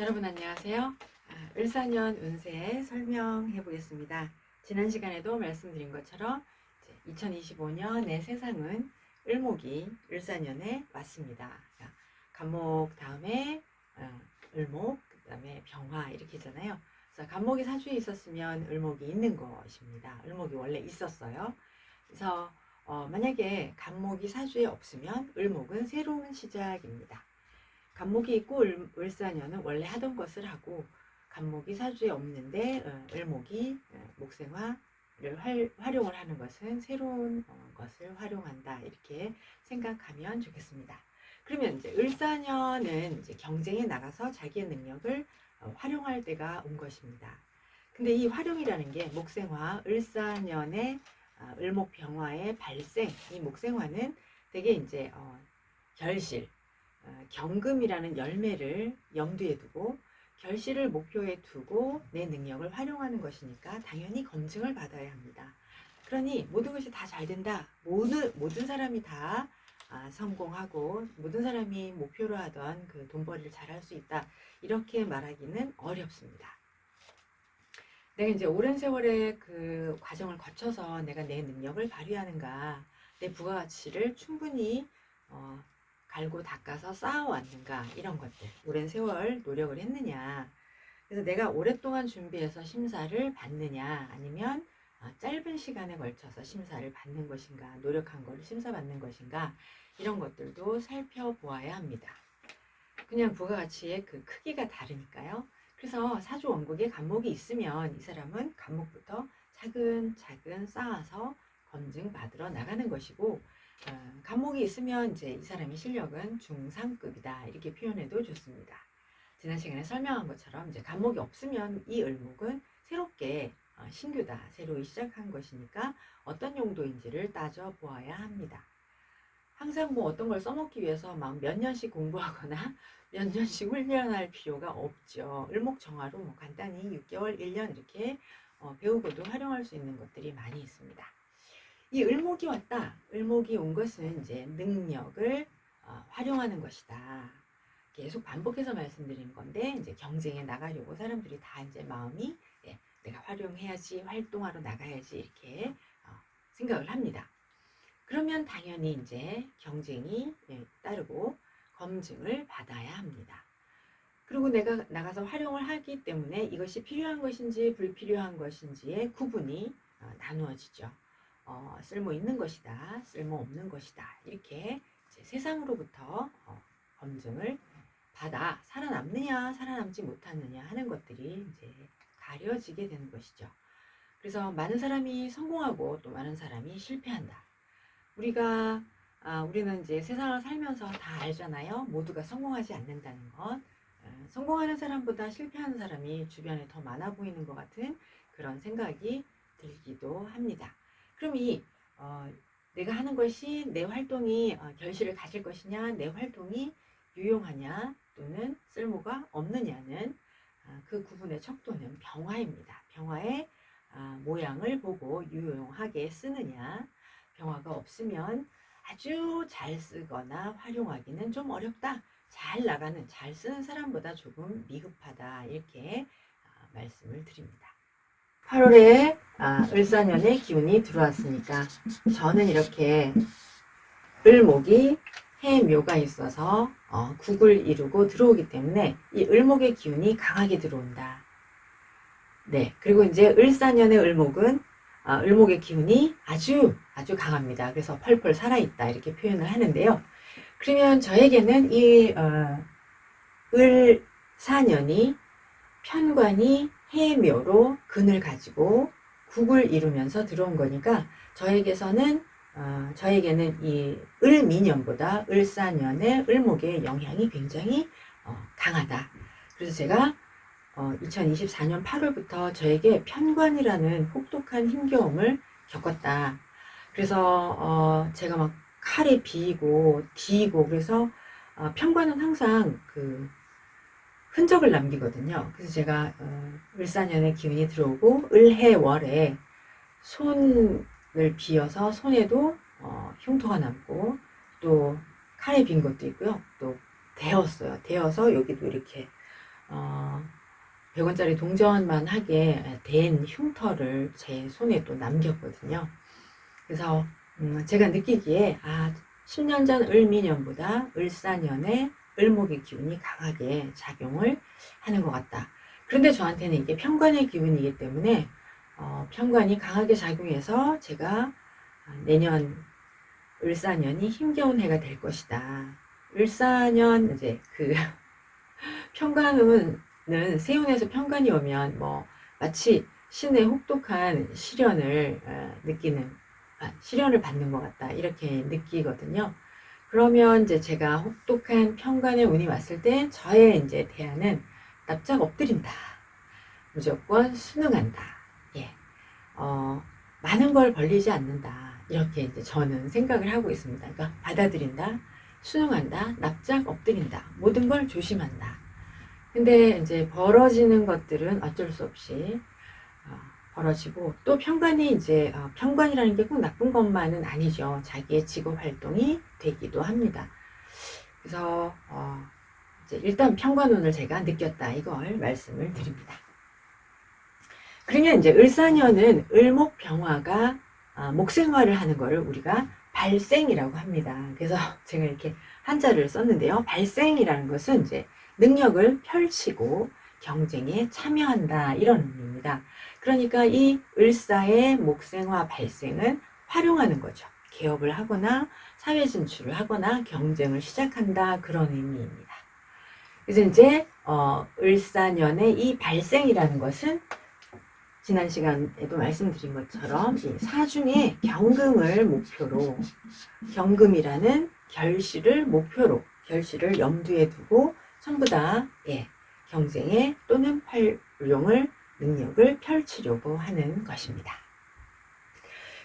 여러분 안녕하세요. 아, 을사년 운세 설명해 보겠습니다. 지난 시간에도 말씀드린 것처럼 2025년의 세상은 을목이 을사년에 왔습니다. 간목 다음에 어, 을목, 그 다음에 병화 이렇게 있잖아요. 그래서 간목이 사주에 있었으면 을목이 있는 것입니다. 을목이 원래 있었어요. 그래서 어, 만약에 간목이 사주에 없으면 을목은 새로운 시작입니다. 간목이 있고 을, 을사년은 원래 하던 것을 하고 간목이 사주에 없는데 어, 을목이 어, 목생화를 활, 활용을 하는 것은 새로운 어, 것을 활용한다 이렇게 생각하면 좋겠습니다. 그러면 이제 을사년은 이제 경쟁에 나가서 자기의 능력을 어, 활용할 때가 온 것입니다. 근데 이 활용이라는 게 목생화 을사년의 아, 을목병화의 발생 이 목생화는 되게 이제 어, 결실 어, 경금이라는 열매를 염두에 두고 결실을 목표에 두고 내 능력을 활용하는 것이니까 당연히 검증을 받아야 합니다. 그러니 모든 것이 다 잘 된다. 모든 모든 사람이 다 아, 성공하고 모든 사람이 목표로 하던 그 돈벌이를 잘 할 수 있다. 이렇게 말하기는 어렵습니다. 내가 이제 오랜 세월의 그 과정을 거쳐서 내가 내 능력을 발휘하는가, 내 부가가치를 충분히 어, 갈고 닦아서 쌓아왔는가 이런 것들. 오랜 세월 노력을 했느냐. 그래서 내가 오랫동안 준비해서 심사를 받느냐 아니면 아, 짧은 시간에 걸쳐서 심사를 받는 것인가 노력한 거를 심사받는 것인가 이런 것들도 살펴보아야 합니다. 그냥 부가가치의 그 크기가 다르니까요. 그래서 사주 원국에 간목이 있으면 이 사람은 간목부터 차근차근 쌓아서 검증받으러 나가는 것이고 어, 감목이 있으면 이제 이 사람의 실력은 중상급이다 이렇게 표현해도 좋습니다. 지난 시간에 설명한 것처럼 이제 감목이 없으면 이 을목은 새롭게 어, 신규다 새로 시작한 것이니까 어떤 용도인지를 따져 보아야 합니다. 항상 뭐 어떤 걸 써먹기 위해서 막 몇 년씩 공부하거나 몇 년씩 훈련할 필요가 없죠. 을목 정화로 뭐 간단히 6개월, 1년 이렇게 어, 배우고도 활용할 수 있는 것들이 많이 있습니다. 이 을목이 왔다. 을목이 온 것은 이제 능력을 어, 활용하는 것이다. 계속 반복해서 말씀드리는 건데 이제 경쟁에 나가려고 사람들이 다 이제 마음이 예, 내가 활용해야지 활동하러 나가야지 이렇게 어, 생각을 합니다. 그러면 당연히 이제 경쟁이 예, 따르고 검증을 받아야 합니다. 그리고 내가 나가서 활용을 하기 때문에 이것이 필요한 것인지 불필요한 것인지의 구분이 어, 나누어지죠. 어, 쓸모 있는 것이다, 쓸모 없는 것이다. 이렇게 세상으로부터 어, 검증을 받아 살아남느냐, 살아남지 못하느냐 하는 것들이 이제 가려지게 되는 것이죠. 그래서 많은 사람이 성공하고 또 많은 사람이 실패한다. 우리가 아, 우리는 이제 세상을 살면서 다 알잖아요. 모두가 성공하지 않는다는 것. 어, 성공하는 사람보다 실패하는 사람이 주변에 더 많아 보이는 것 같은 그런 생각이 들기도 합니다. 그럼 이 어, 내가 하는 것이 내 활동이 어, 결실을 가질 것이냐, 내 활동이 유용하냐 또는 쓸모가 없느냐는 아, 그 구분의 척도는 병화입니다. 병화의 아, 모양을 보고 유용하게 쓰느냐, 병화가 없으면 아주 잘 쓰거나 활용하기는 좀 어렵다. 잘 나가는, 잘 쓰는 사람보다 조금 미흡하다. 이렇게 아, 말씀을 드립니다. 8월에 아, 을사년의 기운이 들어왔으니까 저는 이렇게 을목이 해묘가 있어서 어, 국을 이루고 들어오기 때문에 이 을목의 기운이 강하게 들어온다. 네, 그리고 이제 을사년의 을목은 어, 을목의 기운이 아주 아주 강합니다. 그래서 펄펄 살아있다 이렇게 표현을 하는데요. 그러면 저에게는 이 어, 을사년이 편관이 해묘로 근을 가지고 국을 이루면서 들어온 거니까 저에게서는 어, 저에게는 이 을미년보다 을사년의 을목의 영향이 굉장히 어, 강하다. 그래서 제가 어, 2024년 8월부터 저에게 편관이라는 혹독한 힘겨움을 겪었다. 그래서 어, 제가 막 칼에 비이고 디이고 그래서 어, 편관은 항상 그 흔적을 남기거든요. 그래서 제가 어, 을사년의 기운이 들어오고 을해월에 손을 비어서 손에도 어, 흉터가 남고 또 칼에 빈 것도 있고요. 또 데었어요. 데어서 여기도 이렇게 어, 100원짜리 동전만 하게 된 흉터를 제 손에 또 남겼거든요. 그래서 음, 제가 느끼기에 아 10년 전 을미년보다 을사년에 을목의 기운이 강하게 작용을 하는 것 같다. 그런데 저한테는 이게 편관의 기운이기 때문에 어, 편관이 강하게 작용해서 제가 내년 을사년이 힘겨운 해가 될 것이다. 을사년 이제 그 편관은 세운에서 편관이 오면 뭐 마치 신의 혹독한 시련을 어, 느끼는 아, 시련을 받는 것 같다 이렇게 느끼거든요. 그러면 이제 제가 혹독한 편관의 운이 왔을 때 저의 이제 대안은 납작 엎드린다. 무조건 순응한다. 예. 어, 많은 걸 벌리지 않는다. 이렇게 이제 저는 생각을 하고 있습니다. 그러니까 받아들인다, 순응한다, 납작 엎드린다. 모든 걸 조심한다. 근데 이제 벌어지는 것들은 어쩔 수 없이 어, 벌어지고 또 편관이 이제 어, 편관이라는 게 꼭 나쁜 것만은 아니죠. 자기의 직업 활동이 되기도 합니다. 그래서 어, 일단 편관운을 제가 느꼈다 이걸 말씀을 드립니다. 그러면 이제 을사년은 을목병화가 아, 목생활을 하는 것을 우리가 발생이라고 합니다. 그래서 제가 이렇게 한자를 썼는데요. 발생이라는 것은 이제 능력을 펼치고 경쟁에 참여한다 이런 의미입니다. 그러니까 이 을사의 목생화 발생은 활용하는 거죠. 개업을 하거나 사회 진출을 하거나 경쟁을 시작한다 그런 의미입니다. 그래서 이제 어, 을사년의 이 발생이라는 것은 지난 시간에도 말씀드린 것처럼 사중의 경금을 목표로 경금이라는 결실을 목표로 결실을 염두에 두고 전부 다 예, 경쟁에 또는 활용을 능력을 펼치려고 하는 것입니다.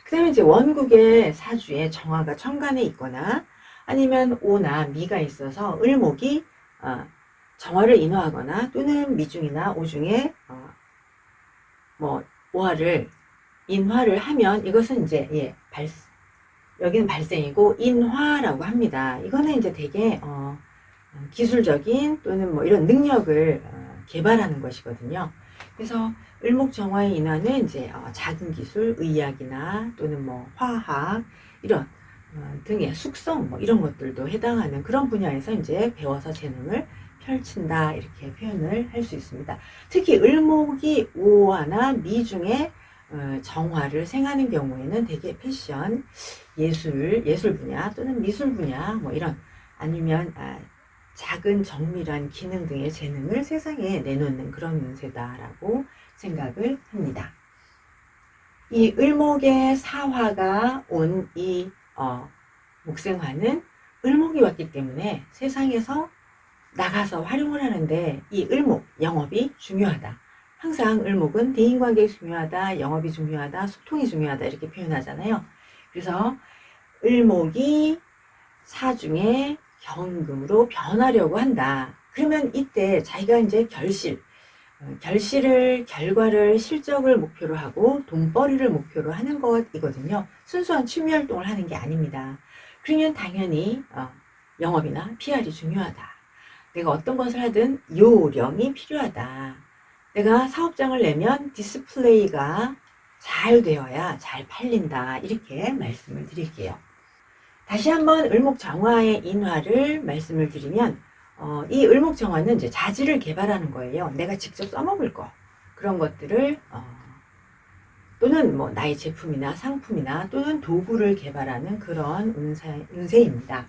그 다음에 이제 원국의 사주에 정화가 천간에 있거나 아니면 오나 미가 있어서 을목이 어, 정화를 인화하거나 또는 미중이나 오중에 어, 뭐 오화를 인화를 하면 이것은 이제 예, 발 여기는 발생이고 인화라고 합니다. 이거는 이제 되게 어, 기술적인 또는 뭐 이런 능력을 어, 개발하는 것이거든요. 그래서 을목정화의 인화는 이제 어, 작은 기술, 의학이나 또는 뭐 화학 이런 어, 등의 숙성 뭐 이런 것들도 해당하는 그런 분야에서 이제 배워서 재능을 펼친다 이렇게 표현을 할 수 있습니다. 특히 을목이 오화나 미중에 어, 정화를 생하는 경우에는 되게 패션, 예술, 예술 분야 또는 미술 분야 뭐 이런 아니면 아, 작은 정밀한 기능 등의 재능을 세상에 내놓는 그런 운세다라고 생각을 합니다. 이 을목의 사화가 온이 어, 목생화는 을목이 왔기 때문에 세상에서 나가서 활용을 하는데 이 을목 영업이 중요하다. 항상 을목은 대인관계 중요하다, 영업이 중요하다, 소통이 중요하다 이렇게 표현하잖아요. 그래서 을목이 사중에 경금으로 변하려고 한다. 그러면 이때 자기가 이제 결실, 어, 결실을, 결과를, 실적을 목표로 하고 돈벌이를 목표로 하는 것이거든요. 순수한 취미 활동을 하는 게 아닙니다. 그러면 당연히 어, 영업이나 PR이 중요하다. 내가 어떤 것을 하든 요령이 필요하다. 내가 사업장을 내면 디스플레이가 잘 되어야 잘 팔린다. 이렇게 말씀을 드릴게요. 다시 한번 을목정화의 인화를 말씀을 드리면 어, 이 을목정화는 이제 자질을 개발하는 거예요. 내가 직접 써먹을 거 그런 것들을 어, 또는 뭐 나의 제품이나 상품이나 또는 도구를 개발하는 그런 운세, 운세입니다.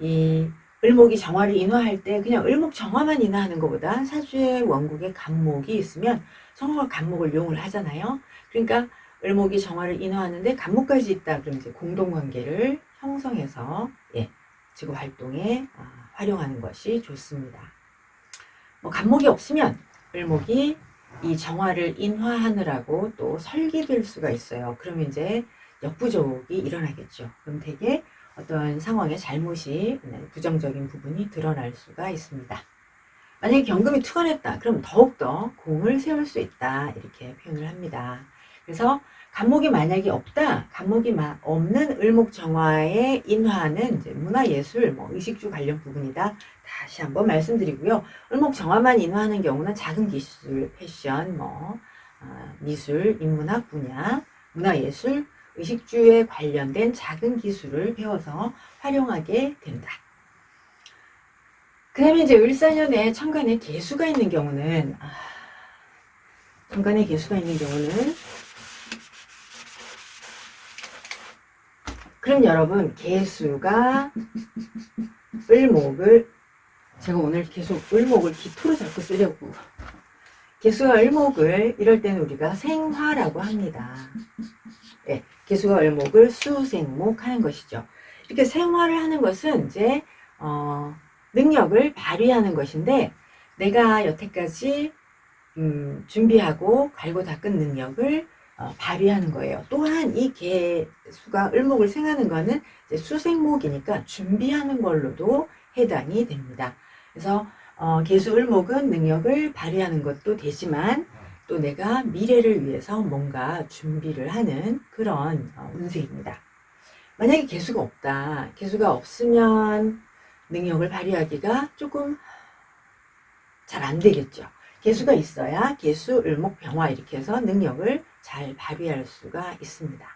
이 을목이 정화를 인화할 때 그냥 을목 정화만 인화하는 것보다 사주의 원국에 간목이 있으면 성화가 간목을 이용을 하잖아요. 그러니까 을목이 정화를 인화하는데 간목까지 있다 그러면 이제 공동관계를 형성해서 예, 직업 활동에 아, 활용하는 것이 좋습니다. 뭐 간목이 없으면 을목이 이 정화를 인화하느라고 또 설계될 수가 있어요. 그러면 이제 역부족이 일어나겠죠. 그럼 되게 어떤 상황의 잘못이 네, 부정적인 부분이 드러날 수가 있습니다. 만약에 경금이 투건했다. 그럼 더욱더 공을 세울 수 있다. 이렇게 표현을 합니다. 그래서 간목이 만약에 없다, 간목이 마- 없는 을목 정화의 인화는 이제 문화예술, 뭐 의식주 관련 부분이다. 다시 한번 말씀드리고요. 을목 정화만 인화하는 경우는 작은 기술, 패션, 뭐 아, 미술, 인문학 분야, 문화예술, 의식주에 관련된 작은 기술을 배워서 활용하게 된다. 그 다음에 이제 을사년에 천간에 개수가 있는 경우는 아, 천간에 개수가 있는 경우는 그럼 여러분 개수가 을목을 제가 오늘 계속 을목을 기토로 자꾸 쓰려고 개수가 을목을 이럴 때는 우리가 생화라고 합니다. 예, 개수가 을목을 수생목 하는 것이죠. 이렇게 생화를 하는 것은 이제 어, 능력을 발휘하는 것인데 내가 여태까지 음, 준비하고 갈고 닦은 능력을 어, 발휘하는 거예요. 또한 이 개수가 을목을 생하는 거는 수생목이니까 준비하는 걸로도 해당이 됩니다. 그래서 어, 개수 을목은 능력을 발휘하는 것도 되지만 또 내가 미래를 위해서 뭔가 준비를 하는 그런 어, 운세입니다. 만약에 개수가 없다. 개수가 없으면 능력을 발휘하기가 조금 잘 안 되겠죠. 개수가 있어야 개수, 을목, 병화 이렇게 해서 능력을 잘 발휘할 수가 있습니다.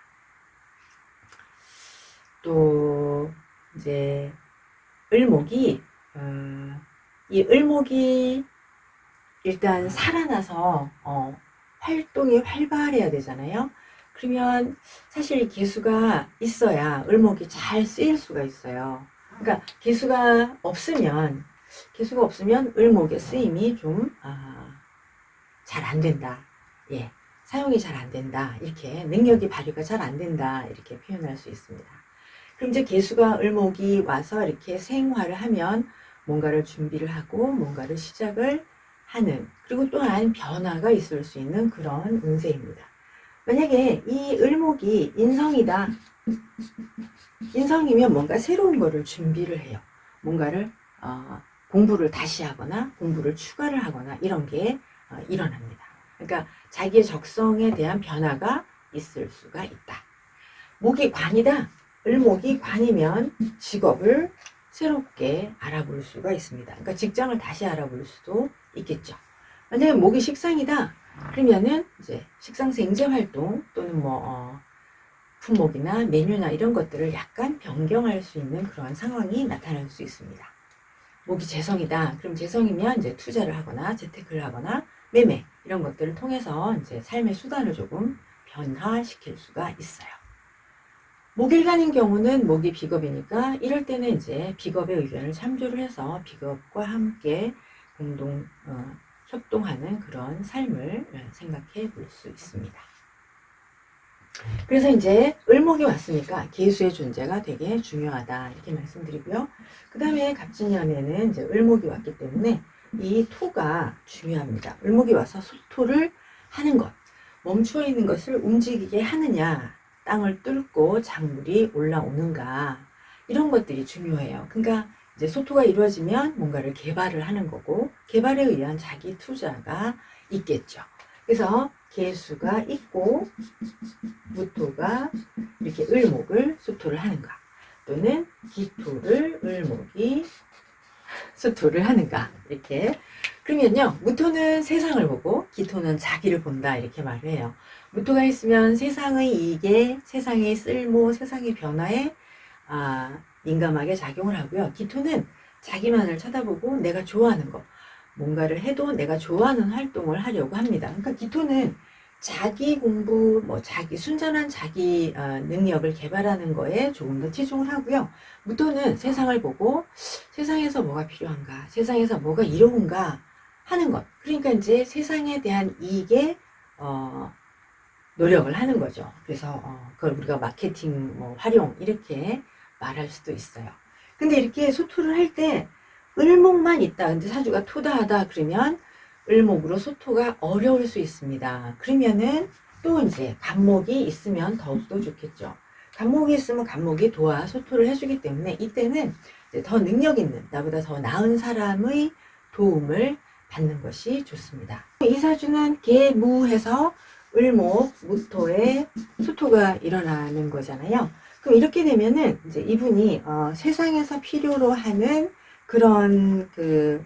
또 이제 을목이 어, 이 을목이 일단 살아나서 어, 활동이 활발해야 되잖아요. 그러면 사실 이 개수가 있어야 을목이 잘 쓰일 수가 있어요. 그러니까 개수가 없으면 개수가 없으면 을목의 쓰임이 좀 잘안 된다. 예, 사용이 잘 안 된다. 이렇게 능력이 발휘가 잘 안 된다. 이렇게 표현할 수 있습니다. 그럼 이제 개수가 을목이 와서 이렇게 생활을 하면 뭔가를 준비를 하고 뭔가를 시작을 하는 그리고 또한 변화가 있을 수 있는 그런 운세입니다. 만약에 이 을목이 인성이다. 인성이면 뭔가 새로운 거를 준비를 해요. 뭔가를 어, 공부를 다시 하거나 공부를 추가를 하거나 이런 게 어, 일어납니다. 그러니까 자기의 적성에 대한 변화가 있을 수가 있다. 목이 관이다. 을목이 관이면 직업을 새롭게 알아볼 수가 있습니다. 그러니까 직장을 다시 알아볼 수도 있겠죠. 만약에 목이 식상이다. 그러면은 이제 식상 생재 활동 또는 뭐 어, 품목이나 메뉴나 이런 것들을 약간 변경할 수 있는 그런 상황이 나타날 수 있습니다. 목이 재성이다. 그럼 재성이면 이제 투자를 하거나 재테크를 하거나 매매 이런 것들을 통해서 이제 삶의 수단을 조금 변화시킬 수가 있어요. 목일간인 경우는 목이 비겁이니까 이럴 때는 이제 비겁의 의견을 참조를 해서 비겁과 함께 공동 어, 협동하는 그런 삶을 어, 생각해 볼 수 있습니다. 그래서 이제 을목이 왔으니까 개수의 존재가 되게 중요하다 이렇게 말씀드리고요. 그 다음에 갑진년에는 이제 을목이 왔기 때문에 이 토가 중요합니다. 을목이 와서 소토를 하는 것, 멈추어 있는 것을 움직이게 하느냐, 땅을 뚫고 작물이 올라오는가 이런 것들이 중요해요. 그러니까 이제 소토가 이루어지면 뭔가를 개발을 하는 거고 개발에 의한 자기 투자가 있겠죠. 그래서 개수가 있고 무토가 이렇게 을목을 수토를 하는가 또는 기토를 을목이 수토를 하는가 이렇게 그러면요 무토는 세상을 보고 기토는 자기를 본다 이렇게 말을 해요. 무토가 있으면 세상의 이익에 세상의 쓸모 세상의 변화에 아, 민감하게 작용을 하고요. 기토는 자기만을 쳐다보고 내가 좋아하는 거 뭔가를 해도 내가 좋아하는 활동을 하려고 합니다. 그러니까 기토는 자기 공부, 뭐 자기 순전한 자기 어, 능력을 개발하는 거에 조금 더 치중을 하고요. 무토는 세상을 보고 세상에서 뭐가 필요한가, 세상에서 뭐가 이로운가 하는 것. 그러니까 이제 세상에 대한 이익에 어, 노력을 하는 거죠. 그래서 어, 그걸 우리가 마케팅, 뭐 활용 이렇게 말할 수도 있어요. 근데 이렇게 소토를 할 때 을목만 있다. 근데 사주가 토다하다 그러면 을목으로 소토가 어려울 수 있습니다. 그러면은 또 이제 간목이 있으면 더욱더 좋겠죠. 간목이 있으면 간목이 도와 소토를 해주기 때문에 이때는 더 능력 있는 나보다 더 나은 사람의 도움을 받는 것이 좋습니다. 이 사주는 개무해서 을목, 무토에 수토가 일어나는 거잖아요. 그럼 이렇게 되면은 이제 이분이 어, 세상에서 필요로 하는 그런 그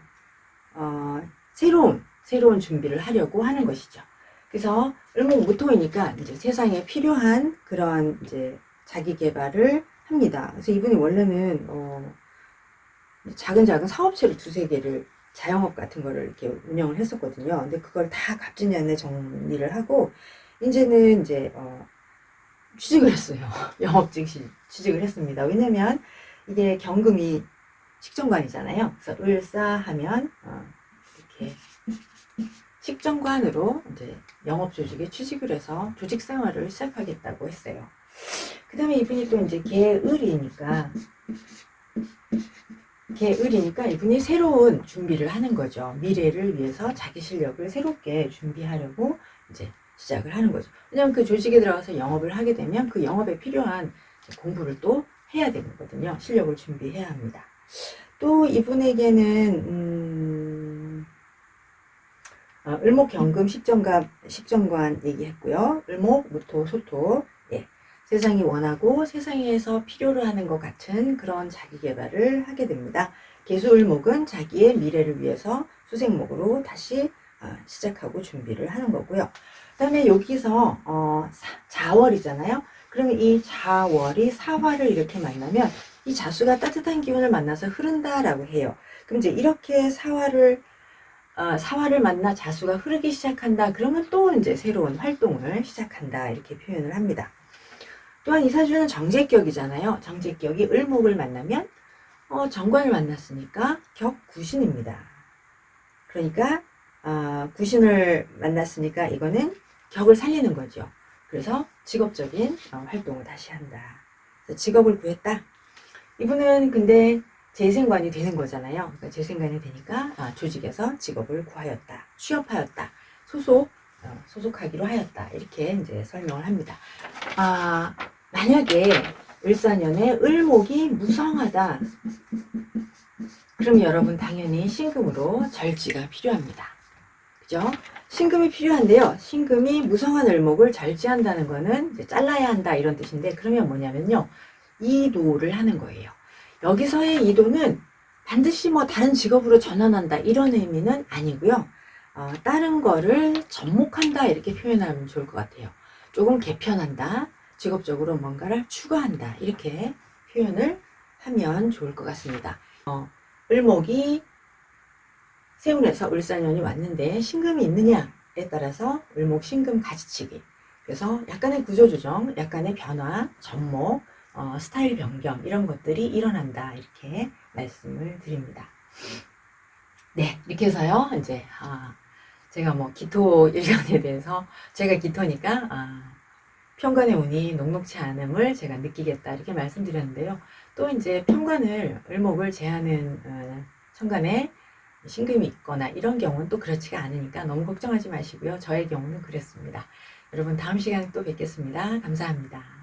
어, 새로운 새로운 준비를 하려고 하는 것이죠. 그래서 을목 무토이니까 이제 세상에 필요한 그런 이제 자기 개발을 합니다. 그래서 이분이 원래는 어, 작은 작은 사업체를 두세 개를 자영업 같은 거를 이렇게 운영을 했었거든요. 근데 그걸 다 갑진년에 정리를 하고 이제는 이제 어, 취직을 했어요. 영업직 시- 취직을 했습니다. 왜냐면 이게 경금이 식정관이잖아요. 그래서 을사하면 어, 이렇게 식정관으로 이제 영업 조직에 취직을 해서 조직 생활을 시작하겠다고 했어요. 그 다음에 이분이 또 이제 개을이니까 개을이니까 이분이 새로운 준비를 하는 거죠. 미래를 위해서 자기 실력을 새롭게 준비하려고 이제 시작을 하는 거죠. 왜냐하면 그 조직에 들어가서 영업을 하게 되면 그 영업에 필요한 공부를 또 해야 되거든요. 실력을 준비해야 합니다. 또 이분에게는 음, 어, 을목 경금 식정관 식정관 얘기했고요. 을목 무토 소토 예. 세상이 원하고 세상에서 필요로 하는 것 같은 그런 자기 개발을 하게 됩니다. 개수을목은 자기의 미래를 위해서 수생목으로 다시 어, 시작하고 준비를 하는 거고요. 그 다음에 여기서 어, 사- 자월이잖아요. 그러면 이 자월이 사화를 이렇게 만나면 이 자수가 따뜻한 기운을 만나서 흐른다라고 해요. 그럼 이제 이렇게 사화를 어, 사화를 만나 자수가 흐르기 시작한다. 그러면 또 이제 새로운 활동을 시작한다. 이렇게 표현을 합니다. 또한 이 사주는 정제격이잖아요. 정제격이 을목을 만나면 어, 정관을 만났으니까 격구신입니다. 그러니까 아, 구신을 만났으니까 이거는 격을 살리는 거죠. 그래서 직업적인 어, 활동을 다시 한다. 직업을 구했다. 이분은 근데 재생관이 되는 거잖아요. 그러니까 재생관이 되니까 아, 조직에서 직업을 구하였다. 취업하였다. 소속 어, 소속하기로 하였다. 이렇게 이제 설명을 합니다. 아, 만약에 을사년에 을목이 무성하다. 그럼 여러분 당연히 신금으로 절지가 필요합니다. 그죠? 신금이 필요한데요. 신금이 무성한 을목을 절지한다는 거는 잘라야 한다 이런 뜻인데 그러면 뭐냐면요. 이도를 하는 거예요. 여기서의 이도는 반드시 뭐 다른 직업으로 전환한다 이런 의미는 아니고요. 어, 다른 거를 접목한다 이렇게 표현하면 좋을 것 같아요. 조금 개편한다, 직업적으로 뭔가를 추가한다 이렇게 표현을 하면 좋을 것 같습니다. 어, 을목이 세운에서 을사년이 왔는데 신금이 있느냐에 따라서 을목 신금 가지치기 그래서 약간의 구조조정, 약간의 변화, 접목, 어, 스타일 변경 이런 것들이 일어난다 이렇게 말씀을 드립니다. 네 이렇게 해서요 이제 아, 제가 뭐 기토 일간에 대해서 제가 기토니까 아, 편관의 운이 녹록치 않음을 제가 느끼겠다 이렇게 말씀드렸는데요. 또 이제 편관을 을목을 제하는 어, 천간에 신금이 있거나 이런 경우는 또 그렇지가 않으니까 너무 걱정하지 마시고요. 저의 경우는 그랬습니다. 여러분 다음 시간에 또 뵙겠습니다. 감사합니다.